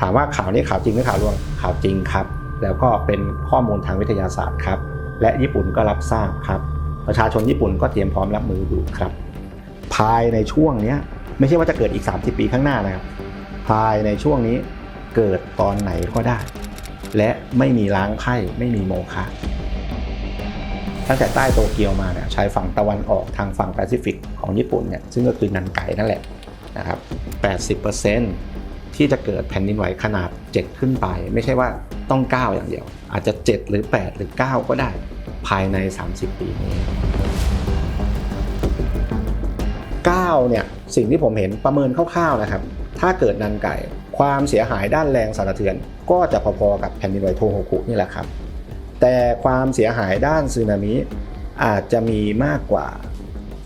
ถามว่าข่าวนี้ข่าวจริงหรือข่าวลวงข่าวจริงครับ แล้วก็เป็นข้อมูลทางวิทยาศาสตร์ครับ และญี่ปุ่นก็รับทราบครับ ประชาชนญี่ปุ่นก็เตรียมพร้อมรับมืออยู่ครับ ภายในช่วงนี้ไม่ใช่ว่าจะเกิดอีก 30 ปีข้างหน้านะครับ ภายในช่วงนี้เกิดตอนไหนก็ได้ และไม่มีล้างไพ่ไม่มีโมฆะตั้งแต่ใต้โตเกียวมาเนี่ยชายฝั่งตะวันออกทางฝั่งแปซิฟิกของญี่ปุ่นเนี่ยซึ่งก็คือนันไกนั่นแหละนะครับ80% ที่จะเกิดแผ่นดินไหวขนาด 7 ขึ้นไป ไม่ใช่ว่าต้อง 9 อย่างเดียว อาจจะ 7 หรือ 8 หรือ 9 ก็ได้ภายใน 30 ปีนี้9เนี่ยสิ่งที่ผมเห็นประเมินคร่าวๆนะครับ ถ้าเกิดนันไก่ความเสียหายด้านแรงสั่นสะเทือน ก็จะพอๆกับแผ่นดินไหวโทโฮคุนี่แหละครับ แต่ความเสียหายด้านสึนามิอาจจะมีมากกว่า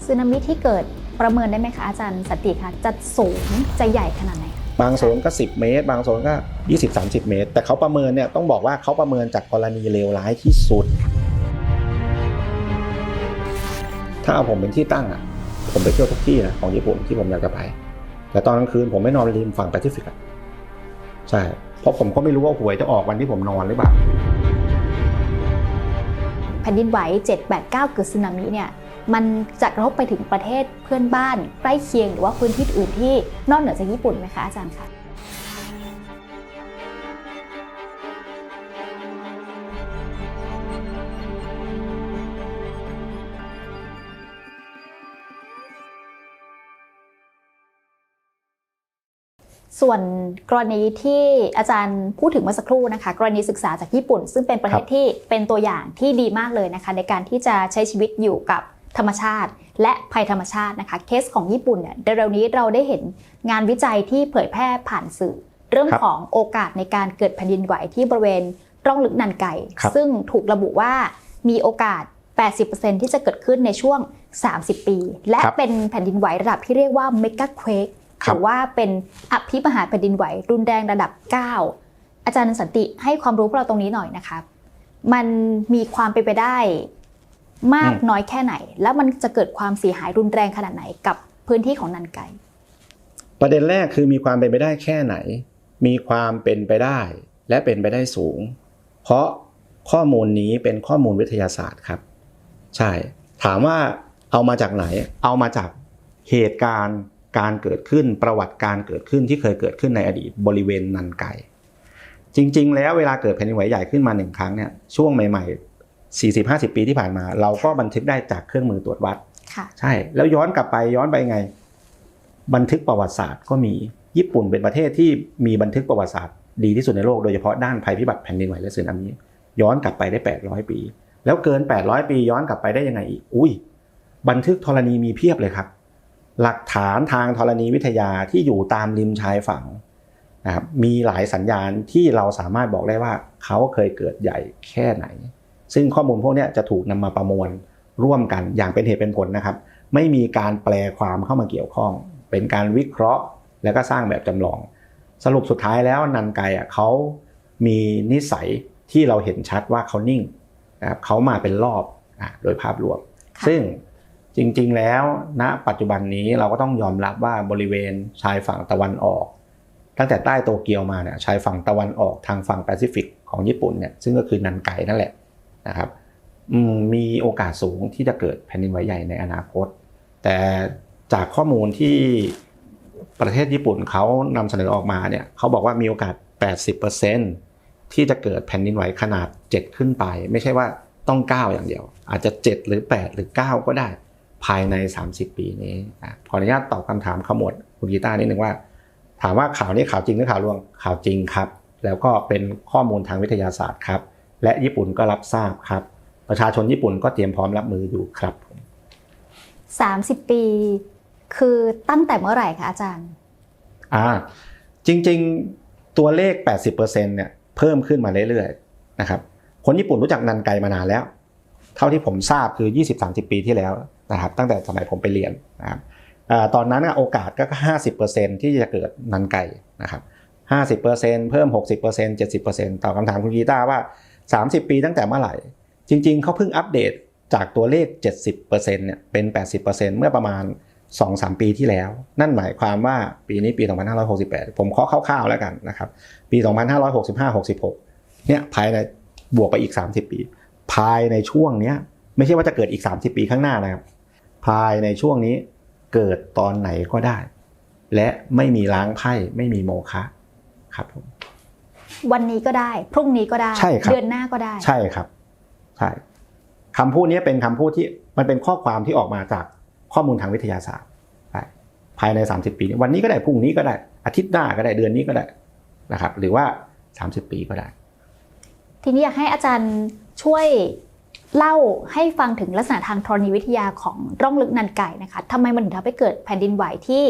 สึนามิที่เกิดประเมินได้ไหมคะอาจารย์สติคะจะสูงจะใหญ่ขนาดไหน บางโซนก็ 10 เมตร บางโซนก็ 20-30 เมตร แต่เขาประเมินเนี่ยต้องบอกว่าเขาประเมินจากกรณีเลวร้ายที่สุด ถ้าเอาผมเป็นที่ตั้งอะผมไปเที่ยวทุกที่นะของญี่ปุ่นที่ผมอยากจะไป แต่ตอนกลางคืนผมไม่นอนริมฝั่งแปซิฟิกอะใช่ เพราะผมก็ไม่รู้ว่าหวยจะออกวันที่ผมนอนหรือเปล่าแผ่นดินไหว 789 เกิดสึนามิเนี่ย มันจะกระทบไปถึงประเทศเพื่อนบ้านใกล้เคียงหรือว่าพื้นที่อื่นที่นอกเหนือจากญี่ปุ่นไหมคะอาจารย์คะส่วนกรณีที่อาจารย์พูดถึงเมื่อสักครู่นะคะ กรณีศึกษาจากญี่ปุ่น ซึ่งเป็นประเทศครับที่เป็นตัวอย่างที่ดีมากเลยนะคะ ในการที่จะใช้ชีวิตอยู่กับ ธรรมชาติ และภัยธรรมชาตินะคะ เคสของญี่ปุ่นเนี่ยเร็วๆนี้เราได้เห็นงานวิจัยที่เผยแพร่ผ่านสื่อ เรื่องครับของโอกาสในการเกิดแผ่นดินไหวที่บริเวณร่องลึกนันไก่ครับซึ่งถูกระบุว่ามีโอกาส 80%ที่จะเกิดขึ้นในช่วง 30 ปี และครับเป็นแผ่นดินไหวระดับที่เรียกว่าเมกะเควกคหรับรือว่าเป็นอภิมหาแผ่นดินไหวรุนแรงระดับ 9 อาจารย์สันติให้ความรู้พวกเราตรงนี้หน่อยนะคะ มันมีความเป็นไปได้ มากน้อยแค่ไหน แล้วมันจะเกิดความเสียหายรุนแรงขนาดไหนกับพื้นที่ของนันไกประเด็นแรกคือมีความเป็นไปได้แค่ไหน มีความเป็นไปได้ และเป็นไปได้สูง เพราะข้อมูลนี้เป็นข้อมูลวิทยาศาสตร์ครับ ใช่ ถามว่าเอามาจากไหน เอามาจากเหตุการณ์การเกิดขึ้นประวัติการเกิดขึ้นที่เคยเกิดขึ้นในอดีตบริเวณนันไก่จริง ๆ แล้วเวลาเกิดแผ่นดินไหวใหญ่ขึ้นมาหนึ่งครั้งเนี่ยช่วงใหม่ ๆ 40-50 ปีที่ผ่านมา เราก็บันทึกได้จากเครื่องมือตรวจวัดค่ะใช่ แล้วย้อนกลับไปย้อนไปไง บันทึกประวัติศาสตร์ก็มีญี่ปุ่นเป็นประเทศที่มีบันทึกประวัติศาสตร์ดีที่สุดในโลกโดยเฉพาะด้านภัยพิบัติแผ่นดินไหวและสึนามิย้อนกลับไปได้ 800 ปี แล้วเกิน 800 ปีย้อนกลับไปได้ยังไงอีกอุ้ย บันทึกธรณีมีเพียบเลยครับ หลักฐานทางธรณีวิทยาที่อยู่ตามริมชายฝั่งนะครับมีหลายสัญญาณที่เราสามารถบอกได้ว่าเขาเคยเกิดใหญ่แค่ไหน ซึ่งข้อมูลพวกเนี้ยจะถูกนำมาประมวลร่วมกันอย่างเป็นเหตุเป็นผลนะครับ ไม่มีการแปลความเข้ามาเกี่ยวข้อง เป็นการวิเคราะห์ แล้วก็สร้างแบบจำลอง สรุปสุดท้ายแล้วนันไกอะเขามีนิสัยที่เราเห็นชัดว่าเขานิ่งนะครับเขามาเป็นรอบอะโดยภาพรวมค่ะซึ่งจริงๆแล้วณปัจจุบันนี้เราก็ต้องยอมรับว่าบริเวณชายฝั่งตะวันออก ตั้งแต่ใต้โตเกียวมาเนี่ยชายฝั่งตะวันออกทางฝั่งแปซิฟิกของญี่ปุ่นเนี่ยซึ่งก็คือนันไกนั่นแหละ นะครับมีโอกาสสูงที่จะเกิดแผ่นดินไหวใหญ่ในอนาคต แต่จากข้อมูลที่ประเทศญี่ปุ่นเขานำเสนอออกมาเนี่ยเขาบอกว่ามีโอกาส 80%ที่จะเกิดแผ่นดินไหวขนาด 7 ขึ้นไป ไม่ใช่ว่าต้อง 9 อย่างเดียว อาจจะ 7 หรือ 8 หรือ 9 ก็ได้ภายใน 30 ปีนี้ขออนุญาตตอบคำถามขมวดคุณกีตาร์นิดนึงว่า ถามว่าข่าวนี้ข่าวจริงหรือข่าวลวงข่าวจริงครับ แล้วก็เป็นข้อมูลทางวิทยาศาสตร์ครับ และญี่ปุ่นก็รับทราบครับ ประชาชนญี่ปุ่นก็เตรียมพร้อมรับมืออยู่ครับผม30 ปี คือตั้งแต่เมื่อไหร่คะอาจารย์อ่าจริงๆตัวเลข 80%เนี่ยเพิ่มขึ้นมาเรื่อยๆนะครับคนญี่ปุ่นรู้จักนันไกมานานแล้ว เท่าที่ผมทราบคือ 20-30 ปีที่แล้วนะครับตั้งแต่สมัยผมไปเรียนนะครับอาตอนนั้นน่ะโอกาสก็50%ที่จะเกิดนันไก่นะครับ50%เพิ่ม 60% 70%ตอบคำถามคุณกีตาร์ว่า 30 ปีตั้งแต่เมื่อไหร่ จริง ๆ เขาเพิ่งอัปเดตจากตัวเลข 70%เนี่ยเป็น 80%เมื่อประมาณสองสามปีที่แล้ว นั่นหมายความว่าปีนี้ปี 2568 ผมเคาะคร่าวๆแล้วกันนะครับ ปี 2565-66 เนี่ยภายในบวกไปอีก 30 ปี ภายในช่วงเนี้ยไม่ใช่ว่าจะเกิดอีก 30 ปีข้างหน้านะครับ ภายในช่วงนี้เกิดตอนไหนก็ได้ และไม่มีล้างไพ่ไม่มีโมฆะครับผม วันนี้ก็ได้ พรุ่งนี้ก็ได้ใช่ครับเดือนหน้าก็ได้ ใช่ครับ ใช่คำพูดนี้เป็นคำพูดที่มันเป็นข้อความที่ออกมาจากข้อมูลทางวิทยาศาสตร์ใช่ภายใน 30 ปีนี้วันนี้ก็ได้พรุ่งนี้ก็ได้ อาทิตย์หน้าก็ได้เดือนนี้ก็ได้นะครับ หรือว่า 30 ปีก็ได้ ทีนี้อยากให้อาจารย์ช่วยเล่าให้ฟังถึงลักษณะทางธรณีวิทยาของร่องลึกนันไก่นะคะทำไมมันถึงทำให้เกิดแผ่นดินไหวที่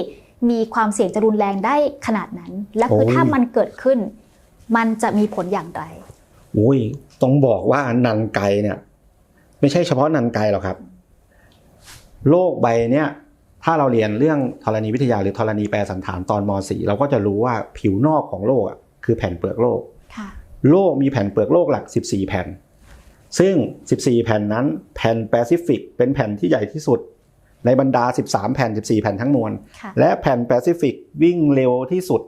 มีความเสี่ยงจะรุนแรงได้ขนาดนั้น และคือโอ้ยถ้ามันเกิดขึ้น มันจะมีผลอย่างไรอุ้ยต้องบอกว่านันไกเนี่ย ไม่ใช่เฉพาะนันไกหรอกครับ โลกใบเนี้ยถ้าเราเรียนเรื่องธรณีวิทยาหรือธรณีแปรสันฐานตอนม .4 เราก็จะรู้ว่าผิวนอกของโลกอะคือแผ่นเปลือกโลกค่ะโลกมีแผ่นเปลือกโลกหลัก 14 แผ่น ซึ่ง 14 แผ่นนั้น แผ่นแปซิฟิกเป็นแผ่นที่ใหญ่ที่สุด ในบรรดา 13 แผ่น 14 แผ่นทั้งมวลค่ะและแผ่นแปซิฟิกวิ่งเร็วที่สุด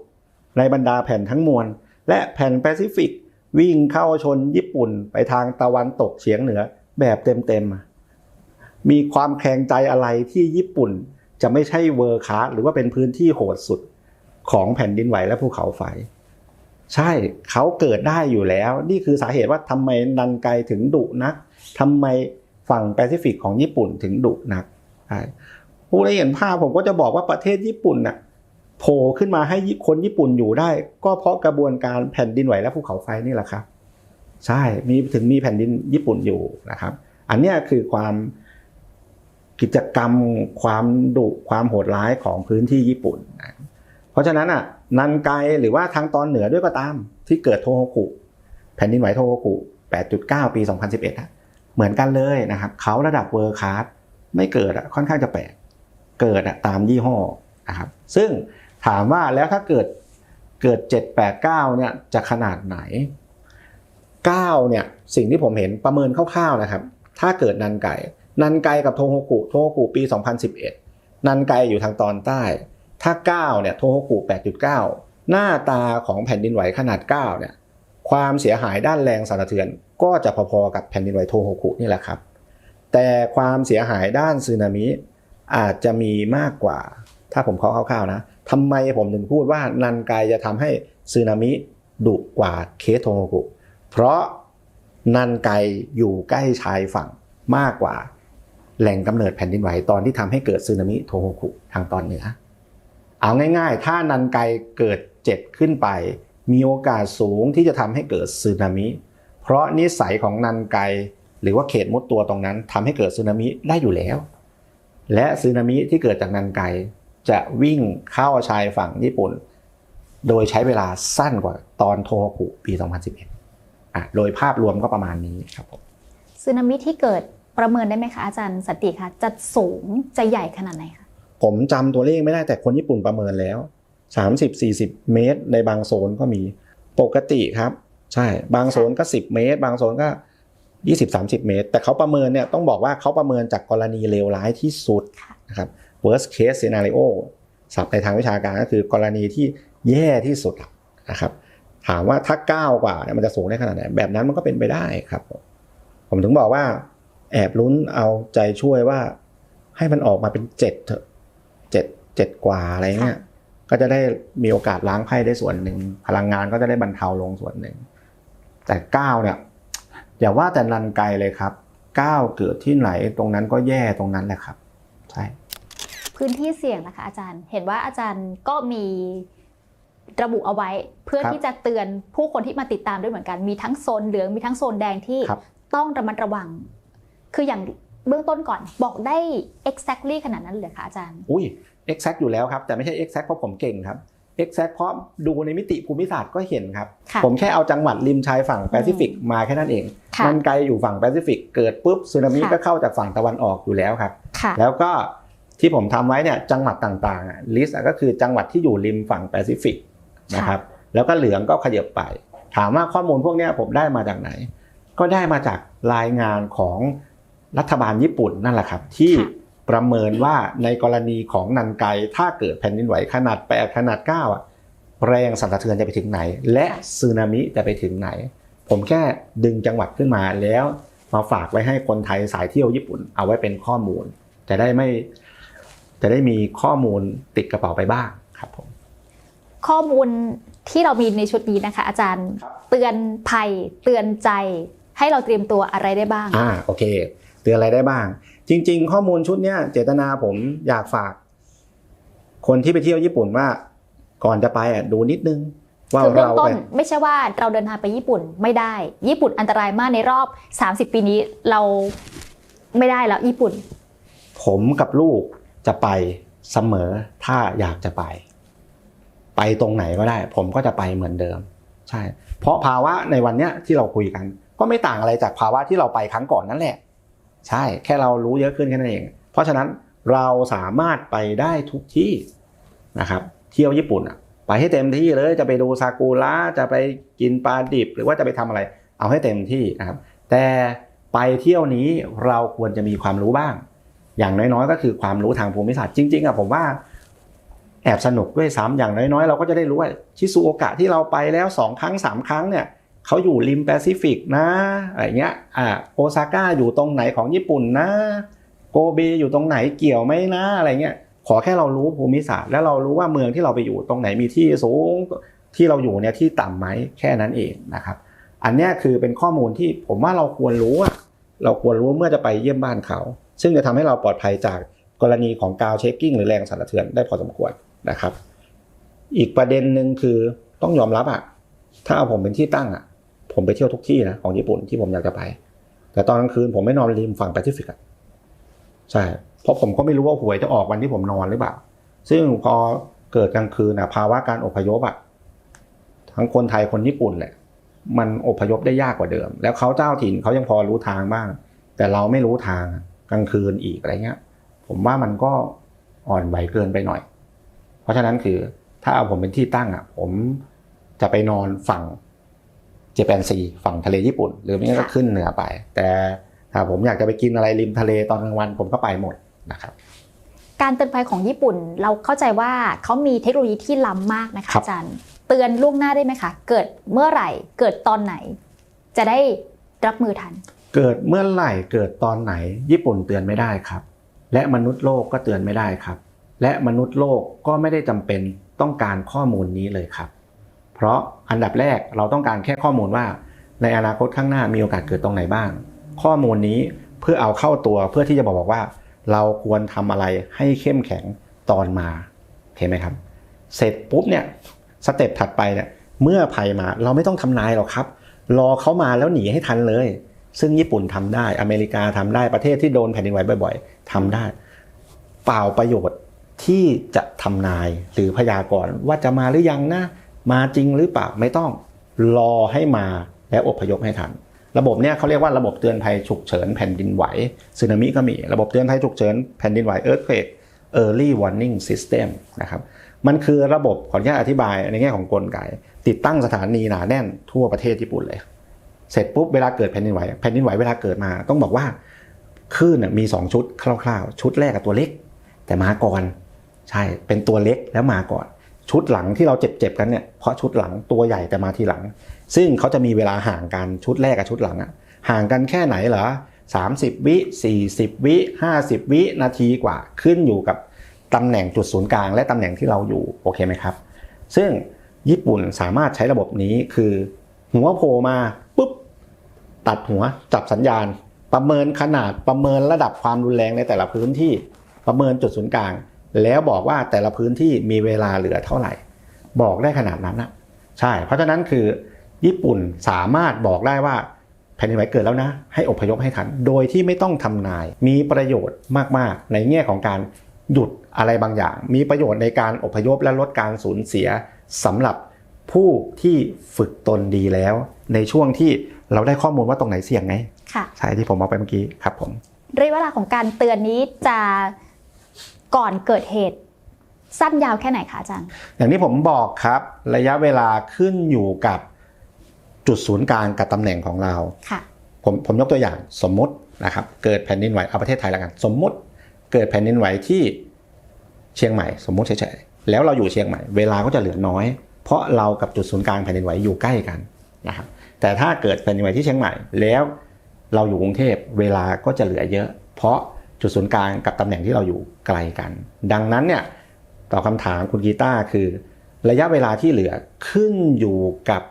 ในบรรดาแผ่นทั้งมวล และแผ่นแปซิฟิกวิ่งเข้าชนญี่ปุ่นไปทางตะวันตกเฉียงเหนือแบบเต็มๆ มีความแคลงใจอะไรที่ญี่ปุ่นจะไม่ใช่เวอร์คาสหรือว่าเป็นพื้นที่โหดสุดของแผ่นดินไหวและภูเขาไฟ ใช่เขาเกิดได้อยู่แล้ว นี่คือสาเหตุว่าทำไมนันไกถึงดุนักทำไมฝั่งแปซิฟิกของญี่ปุ่นถึงดุนักใช่ผู้ได้เห็นภาพผมก็จะบอกว่าประเทศญี่ปุ่นน่ะ โผล่ขึ้นมาให้คนญี่ปุ่นอยู่ได้ ก็เพราะกระบวนการแผ่นดินไหวและภูเขาไฟนี่แหละครับ ใช่มีถึงมีแผ่นดินญี่ปุ่นอยู่นะครับ อันนี้คือความกิจกรรมความดุความโหดร้ายของพื้นที่ญี่ปุ่นนะเพราะฉะนั้นอะนันไกหรือว่าทางตอนเหนือด้วยก็ตาม ที่เกิดโทโฮกุแผ่นดินไหวโทโฮกุ 8.9 ปี 2011อะเหมือนกันเลยนะครับเขาระดับเวอร์คาสไม่เกิดอะค่อนข้างจะแปลกเกิดอะตามยี่ห้อนะครับซึ่ง ถามว่าแล้วถ้าเกิดเกิด 789เนี่ยจะขนาดไหน 9 เนี่ยสิ่งที่ผมเห็นประเมินคร่าวๆนะครับ ถ้าเกิดนันไก่ นันไกกับโทโฮกุโทโฮกุปี 2011 นันไกอยู่ทางตอนใต้ ถ้า 9 เนี่ยโทโฮกุ 8.9 หน้าตาของแผ่นดินไหวขนาด 9 เนี่ยความเสียหายด้านแรงสั่นสะเทือน ก็จะพอๆกับแผ่นดินไหวโทโฮกุนี่แหละครับ แต่ความเสียหายด้านสึนามิอาจจะมีมากกว่า ถ้าผมเข้าคร่าวๆนะทำไมผมถึงพูดว่านันไกจะทำให้สึนามิดุกว่าเคสโทโฮกุ เพราะนันไกอยู่ใกล้ชายฝั่งมากกว่าแหล่งกำเนิดแผ่นดินไหวตอนที่ทำให้เกิดสึนามิโทโฮกุทางตอนเหนือ เอาง่าย ๆ ถ้านันไกเกิดเจ็ดขึ้นไป มีโอกาสสูงที่จะทำให้เกิดสึนามิ เพราะนิสัยของนันไกหรือว่าเขตมุดตัวตรงนั้นทำให้เกิดสึนามิได้อยู่แล้ว และสึนามิที่เกิดจากนันไก จะวิ่งเข้าชายฝั่งญี่ปุ่น โดยใช้เวลาสั้นกว่าตอนโทโฮกุปี 2011อะโดยภาพรวมก็ประมาณนี้ครับผมสึนามิที่เกิดประเมินได้ไหมคะอาจารย์สนติคะจะสูงจะใหญ่ขนาดไหนคะผมจำตัวเลขไม่ได้แต่คนญี่ปุ่นประเมินแล้ว 30-40 เมตร ในบางโซนก็มีปกติครับ ใช่บางโซนก็ 10 เมตร บางโซนก็ 20-30 เมตร แต่เขาประเมินเนี่ยต้องบอกว่าเขาประเมินจากกรณีเลวร้ายที่สุดค่ะนะครับ worst case scenario ศัพท์ในทางวิชาการก็คือกรณีที่แย่ที่สุดนะครับ ถามว่าถ้าก้าวกว่าเนี่ยมันจะสูงได้ขนาดไหน แบบนั้นมันก็เป็นไปได้ครับ ผมถึงบอกว่า แอบลุ้นเอาใจช่วยว่า ให้มันออกมาเป็นเจ็ดเถอะเจ็ดเจ็ดกว่าอะไรเงี้ยก็จะได้มีโอกาสล้างไพ่ได้ส่วนหนึ่ง พลังงานก็จะได้บรรเทาลงส่วนหนึ่ง แต่เก้าเนี่ยอย่าว่าแต่นันไกลเลยครับเก้าเกิดที่ไหนตรงนั้นก็แย่ตรงนั้นแหละครับ ใช่ พื้นที่เสี่ยงนะคะอาจารย์ เห็นว่าอาจารย์ก็มีระบุเอาไว้ เพื่อครับที่จะเตือนผู้คนที่มาติดตามด้วยเหมือนกัน มีทั้งโซนเหลืองมีทั้งโซนแดงที่ครับต้องระมัดระวัง คืออย่างเบื้องต้นก่อนบอกได้ exactly ขนาดนั้นเลยคะอาจารย์ อุ้ย exact อยู่แล้วครับ แต่ไม่ใช่ exact เพราะผมเก่งครับ exact เพราะดูในมิติภูมิศาสตร์ก็เห็นครับค่ะผมแค่เอาจังหวัดริมชายฝั่งแปซิฟิกมาแค่นั้นเองค่ะมันไกลอยู่ฝั่งแปซิฟิกเกิดปุ๊บสึนามิค่ะก็เข้าจากฝั่งตะวันออกอยู่แล้วครับค่ะแล้วก็ ที่ผมทำไว้เนี่ยจังหวัดต่างๆลิสต์ก็คือจังหวัดที่อยู่ริมฝั่งแปซิฟิกนะครับแล้วก็เหลืองก็ขยับไป ถามว่าข้อมูลพวกเนี้ยผมได้มาจากไหน ก็ได้มาจากรายงานของรัฐบาลญี่ปุ่นนั่นแหละครับ ที่ค่ะประเมินว่าในกรณีของนันไกถ้าเกิดแผ่นดินไหวขนาด8ขนาด9อะแรงสั่นสะเทือนจะไปถึงไหน และสึนามิจะไปถึงไหน ผมแค่ดึงจังหวัดขึ้นมาแล้วมาฝากไว้ให้คนไทยสายเที่ยวญี่ปุ่น เอาไว้เป็นข้อมูล จะได้ไม่ จะได้มีข้อมูลติดกระเป๋าไปบ้างครับผมข้อมูลที่เรามีในชุดนี้นะคะ อาจารย์ครับเตือนภัยเตือนใจให้เราเตรียมตัวอะไรได้บ้างอ่าโอเค เตือนอะไรได้บ้าง จริง ๆ ข้อมูลชุดเนี้ยเจตนาผมอยากฝาก คนที่ไปเที่ยวญี่ปุ่นว่า ก่อนจะไปอะดูนิดนึงว่าคือเบื้องเราต้ไปนไม่ใช่ว่าเราเดินทางไปญี่ปุ่นไม่ได้ ญี่ปุ่นอันตรายมากในรอบ 30 ปีนี้เราไม่ได้แล้วญี่ปุ่น ผมกับลูก จะไปเสมอถ้าอยากจะไป ไปตรงไหนก็ได้ ผมก็จะไปเหมือนเดิม ใช่ เพราะภาวะในวันเนี้ยที่เราคุยกัน ก็ไม่ต่างอะไรจากภาวะที่เราไปครั้งก่อนนั่นแหละ ใช่แค่เรารู้เยอะขึ้นแค่นั้นเอง เพราะฉะนั้นเราสามารถไปได้ทุกที่นะครับ เที่ยวญี่ปุ่นอะไปให้เต็มที่เลยจะไปดูซากุระจะไปกินปลาดิบ หรือว่าจะไปทำอะไร เอาให้เต็มที่นะครับ แต่ไปเที่ยวนี้เราควรจะมีความรู้บ้าง อย่างน้อยๆ ก็คือความรู้ทางภูมิศาสตร์จริงๆอะผมว่าแอบสนุกด้วยซ้ำอย่างน้อยๆ เราก็จะได้รู้ว่าชิซูโอกะที่เราไปแล้วสองครั้งสามครั้งเนี่ยเขาอยู่ริมแปซิฟิกนะอะไรเงี้ยอ่าโอซาก้าอยู่ตรงไหนของญี่ปุ่นนะ โกเบอยู่ตรงไหนเกี่ยวไหมนะอะไรเงี้ยขอแค่เรารู้ภูมิศาสตร์แล้วเรารู้ว่าเมืองที่เราไปอยู่ตรงไหนมีที่สูงที่เราอยู่เนี่ยที่ต่ำไหมแค่นั้นเองนะครับอันนี้คือเป็นข้อมูลที่ผมว่าเราควรรู้อะเราควรรู้เมื่อจะไปเยี่ยมบ้านเขา ซึ่งจะทำให้เราปลอดภัยจากกรณีของกาวเช็คกิ้งหรือแรงสั่นสะเทือนได้พอสมควรนะครับ อีกประเด็นหนึ่งคือต้องยอมรับอะถ้าเอาผมเป็นที่ตั้งอะผมไปเที่ยวทุกที่นะของญี่ปุ่นที่ผมอยากจะไป แต่ตอนกลางคืนผมไม่นอนริมฝั่งแปซิฟิกอะใช่เพราะผมก็ไม่รู้ว่าหวยจะออกวันที่ผมนอนหรือเปล่า ซึ่งพอเกิดกลางคืนอะภาวะการอพยพอะทั้งคนไทยคนญี่ปุ่นแหละมันอพยพได้ยากกว่าเดิม แล้วเขาเจ้าถิ่นเขายังพอรู้ทางบ้าง แต่เราไม่รู้ทาง กลางคืนอีกอะไรเงี้ย ผมว่ามันก็อ่อนไหวเกินไปหน่อย เพราะฉะนั้นคือถ้าเอาผมเป็นที่ตั้งอะ ผมจะไปนอนฝั่งเจแปนซีฝั่งทะเลญี่ปุ่น หรือไม่งั้นก็ค่ะขึ้นเหนือไป แต่ถ้าผมอยากจะไปกินอะไรริมทะเลตอนกลางวันผมก็ไปหมดนะครับการเตือนภัยของญี่ปุ่นเราเข้าใจว่าเขามีเทคโนโลยีที่ล้ำมากนะคะครับอาจารย์เตือนล่วงหน้าได้ไหมคะ เกิดเมื่อไหร่เกิดตอนไหน จะได้รับมือทัน เกิดเมื่อไหร่เกิดตอนไหน ญี่ปุ่นเตือนไม่ได้ครับ และมนุษย์โลกก็เตือนไม่ได้ครับ และมนุษย์โลกก็ไม่ได้จำเป็นต้องการข้อมูลนี้เลยครับ เพราะอันดับแรกเราต้องการแค่ข้อมูลว่า ในอนาคตข้างหน้ามีโอกาสเกิดตรงไหนบ้าง ข้อมูลนี้เพื่อเอาเข้าตัวเพื่อที่จะบอกบอกว่า เราควรทำอะไรให้เข้มแข็งตอนมาเห็นไหมครับ เสร็จปุ๊บเนี่ยสเต็ปถัดไปเนี่ยเมื่อภัยมาเราไม่ต้องทำนายหรอกครับ รอเขามาแล้วหนีให้ทันเลย ซึ่งญี่ปุ่นทำได้อเมริกาทำได้ประเทศที่โดนแผ่นดินไหวบ่อย ๆทำได้ เปล่าประโยชน์ที่จะทำนายหรือพยากรณ์ว่าจะมาหรือยังนะ มาจริงหรือเปล่าไม่ต้องรอให้มาแล้วอพยพให้ทัน ระบบเนี่ยเขาเรียกว่าระบบเตือนภัยฉุกเฉินแผ่นดินไหวสึนามิก็มีระบบเตือนภัยฉุกเฉินแผ่นดินไหว earthquake early warning system นะครับมันคือระบบขออนุญาตอธิบายในแง่ของกลไก ติดตั้งสถานีหนาแน่นทั่วประเทศญี่ปุ่นเลย เสร็จปุ๊บเวลาเกิดแผ่นดินไหวแผ่นดินไหวเวลาเกิดมา ต้องบอกว่าคลื่นมี 2 ชุดคร่าวๆ ชุดแรกกับตัวเล็ก แต่มาก่อนใช่เป็นตัวเล็กแล้วมาก่อน ชุดหลังที่เราเจ็บๆกันเนี่ยเพราะชุดหลังตัวใหญ่แต่มาทีหลัง ซึ่งเขาจะมีเวลาห่างกันชุดแรกกับชุดหลังอะห่างกันแค่ไหนเหรอ30 วิ 40 วิ 50 วินาทีกว่าขึ้นอยู่กับตำแหน่งจุดศูนย์กลางและตำแหน่งที่เราอยู่โอเคไหมครับ ซึ่งญี่ปุ่นสามารถใช้ระบบนี้คือ หัวโผล่มา ตัดหัวจับสัญญาณ ประเมินขนาดประเมินระดับความรุนแรงในแต่ละพื้นที่ประเมินจุดศูนย์กลาง แล้วบอกว่าแต่ละพื้นที่มีเวลาเหลือเท่าไหร่ บอกได้ขนาดนั้นนะใช่ เพราะฉะนั้นคือญี่ปุ่นสามารถบอกได้ว่าแผ่นดินไหวเกิดแล้วนะ ให้อพยพให้ทัน โดยที่ไม่ต้องทำนาย มีประโยชน์มาก ๆ ในแง่ของการหยุดอะไรบางอย่าง มีประโยชน์ในการอพยพและลดการสูญเสียสำหรับผู้ที่ฝึกตนดีแล้ว ในช่วงที่ เราได้ข้อมูลว่าตรงไหนเสี่ยงไงค่ะใช่ที่ผมบอกไปเมื่อกี้ครับผมระยะเวลาของการเตือนนี้จะก่อนเกิดเหตุสั้นยาวแค่ไหนคะอาจารย์ อย่างที่ผมบอกครับ ระยะเวลาขึ้นอยู่กับจุดศูนย์กลางกับตำแหน่งของเราค่ะผมผมยกตัวอย่างสมมตินะครับ เกิดแผ่นดินไหวเอาประเทศไทยแล้วกัน สมมติเกิดแผ่นดินไหวที่เชียงใหม่ สมมติเฉยๆแล้วเราอยู่เชียงใหม่ เวลาก็จะเหลือน้อย เพราะเรากับจุดศูนย์กลางแผ่นดินไหวอยู่ใกล้กันนะครับ แต่ถ้าเกิดแผ่นดินไหวที่เชียงใหม่ แล้วเราอยู่กรุงเทพเวลาก็จะเหลือเยอะ เพราะจุดศูนย์กลางกับตำแหน่งที่เราอยู่ไกลกัน ดังนั้นเนี่ยตอบคำถามคุณกีตาร์คือ ระยะเวลาที่เหลือขึ้นอยู่กับ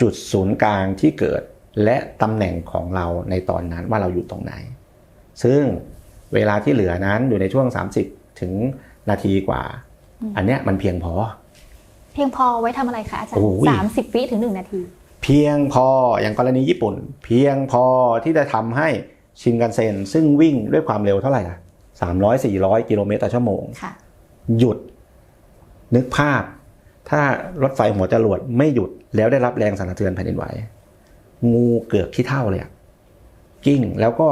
จุดศูนย์กลางที่เกิด และตำแหน่งของเราในตอนนั้นว่าเราอยู่ตรงไหน ซึ่งเวลาที่เหลือนั้นอยู่ในช่วง 30 ถึงนาทีกว่า อันเนี้ยมันเพียงพอ เพียงพอไว้ทำอะไรคะอาจารโอ้ย์ยสามสิบวิถึงหนึ่งนาทีเพียงพออย่างกรณีญี่ปุ่น เพียงพอที่จะทำให้ชินกันเซ็นซึ่งวิ่งด้วยความเร็วเท่าไหร่ล่ะ300 400กิโลเมตรต่อชั่วโมงค่ะหยุดนึกภาพ ถ้ารถไฟหัวจรวดไม่หยุดแล้วได้รับแรงสั่นสะเทือนแผ่นดินไหวงูเกือกขี้เท่าเลยอะกิ้งแล้วก็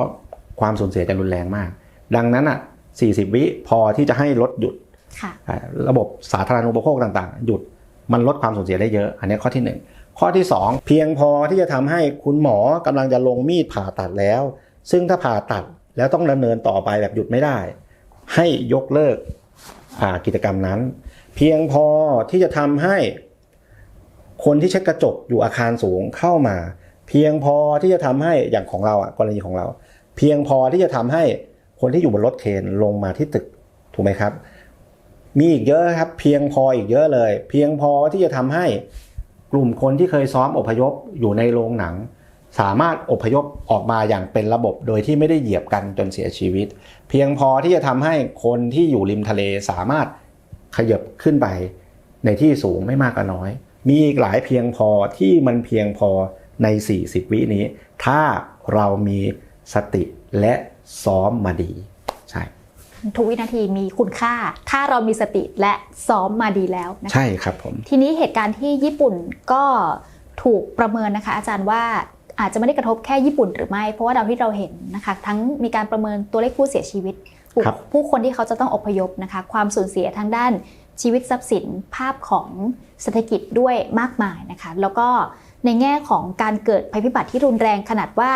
ความสูญเสียจะรุนแรงมาก ดังนั้นอะ 40 วิพอที่จะให้รถหยุดค่ะอ่าระบบสาธารณูปโภคต่าง ๆ หยุดมันลดความสูญเสียได้เยอะ อันนี้ข้อที่หนึ่ง ข้อที่สองเพียงพอที่จะทำให้คุณหมอกำลังจะลงมีดผ่าตัดแล้ว ซึ่งถ้าผ่าตัดแล้วต้องดำเนินต่อไปแบบหยุดไม่ได้ ให้ยกเลิกกิจกรรมนั้น เพียงพอที่จะทำให้คนที่เช็ดกระจกอยู่อาคารสูงเข้ามา เพียงพอที่จะทำให้อย่างของเราอะกรณีของเรา เพียงพอที่จะทำให้คนที่อยู่บนรถเคนลงมาที่ตึกถูกไหมครับ มีอีกเยอะครับ เพียงพออีกเยอะเลย เพียงพอที่จะทำให้ กลุ่มคนที่เคยซ้อมอพยพอยู่ในโรงหนัง สามารถอพยพออกมาอย่างเป็นระบบโดยที่ไม่ได้เหยียบกันจนเสียชีวิต เพียงพอที่จะทำให้คนที่อยู่ริมทะเลสามารถขยับขึ้นไปในที่สูงไม่มากก็น้อย มีอีกหลายเพียงพอที่มันเพียงพอใน 40 วินี้ ถ้าเรามีสติและซ้อมมาดี ทุกวินาทีมีคุณค่า ถ้าเรามีสติและซ้อมมาดีแล้วนะคะใช่ครับผม ทีนี้เหตุการณ์ที่ญี่ปุ่นก็ถูกประเมินนะคะ อาจารย์ว่าอาจจะไม่ได้กระทบแค่ญี่ปุ่นหรือไม่ เพราะว่าเราที่เราเห็นนะคะ ทั้งมีการประเมินตัวเลขผู้เสียชีวิต ผู้ครับผู้คนที่เขาจะต้องอพยพนะคะ ความสูญเสียทางด้านชีวิตทรัพย์สินภาพของเศรษฐกิจด้วยมากมายนะคะ แล้วก็ในแง่ของการเกิดภัยพิบัติที่รุนแรงขนาดว่า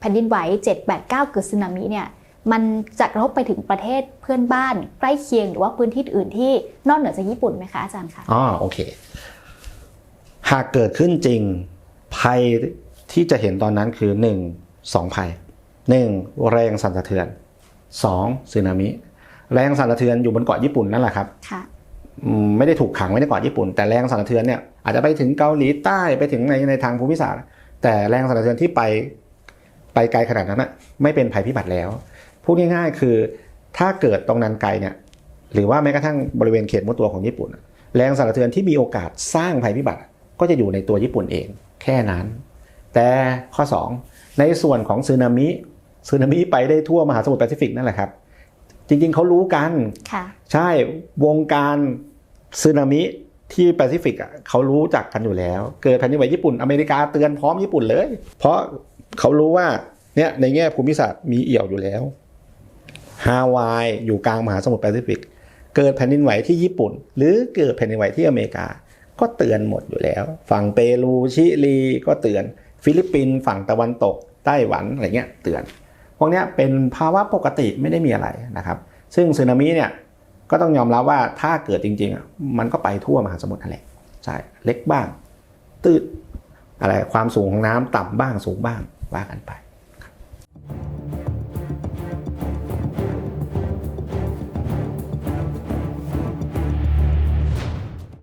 แผ่นดินไหว 789 เกิดสึนามิเนี่ย มันจะกระทบไปถึงประเทศเพื่อนบ้านใกล้เคียงหรือว่าพื้นที่อื่นที่นอกเหนือจากญี่ปุ่นไหมคะอาจารย์คะอ๋อโอเค หากเกิดขึ้นจริงภัยที่จะเห็นตอนนั้นคือหนึ่งสองภัยหนึ่งแรงสั่นสะเทือนสองสึนามิ แรงสั่นสะเทือนอยู่บนเกาะญี่ปุ่นนั่นแหละครับค่ะอืมไม่ได้ถูกขังไว้ในเกาะญี่ปุ่น แต่แรงสั่นสะเทือนเนี่ยอาจจะไปถึงเกาหลีใต้ไปถึงในในทางภูมิศาสตร์ แต่แรงสั่นสะเทือนที่ไปไปไกลขนาดนั้นนะไม่เป็นภัยพิบัติแล้ว พูดง่ายๆ คือถ้าเกิดตรงนั้นไกลเนี่ยหรือว่าแม้กระทั่งบริเวณเขตมุดตัวของญี่ปุ่นอะแรงสั่นสะเทือนที่มีโอกาสสร้างภัยพิบัติก็จะอยู่ในตัวญี่ปุ่นเอง แค่นั้น แต่ข้อ 2 ในส่วนของสึนามิสึนามิไปได้ทั่วมหาสมุทรแปซิฟิกนั่นแหละครับ จริงๆเขารู้กันค่ะใช่วงการสึนามิที่แปซิฟิกอะเขารู้จักกันอยู่แล้ว เกิดแผ่นดินไหวญี่ปุ่นอเมริกาเตือนพร้อมญี่ปุ่นเลย เพราะเขารู้ว่าเนี่ยในแง่ภูมิศาสตร์มีเอี่ยวอยู่แล้ว ฮาวายอยู่กลางมหาสมุทรแปซิฟิก เกิดแผ่นดินไหวที่ญี่ปุ่น หรือเกิดแผ่นดินไหวที่อเมริกา ก็เตือนหมดอยู่แล้ว ฝั่งเปรูชิลีก็เตือน ฟิลิปปินส์ฝั่งตะวันตกไต้หวันอะไรเงี้ยเตือน พวกนี้เป็นภาวะปกติไม่ได้มีอะไรนะครับ ซึ่งสึนามิเนี่ยก็ต้องยอมรับว่าถ้าเกิดจริงๆอะมันก็ไปทั่วมหาสมุทรนั่นแหละใช่เล็กบ้าง ตืดอะไรความสูงของน้ำต่ำบ้างสูงบ้างว่ากันไป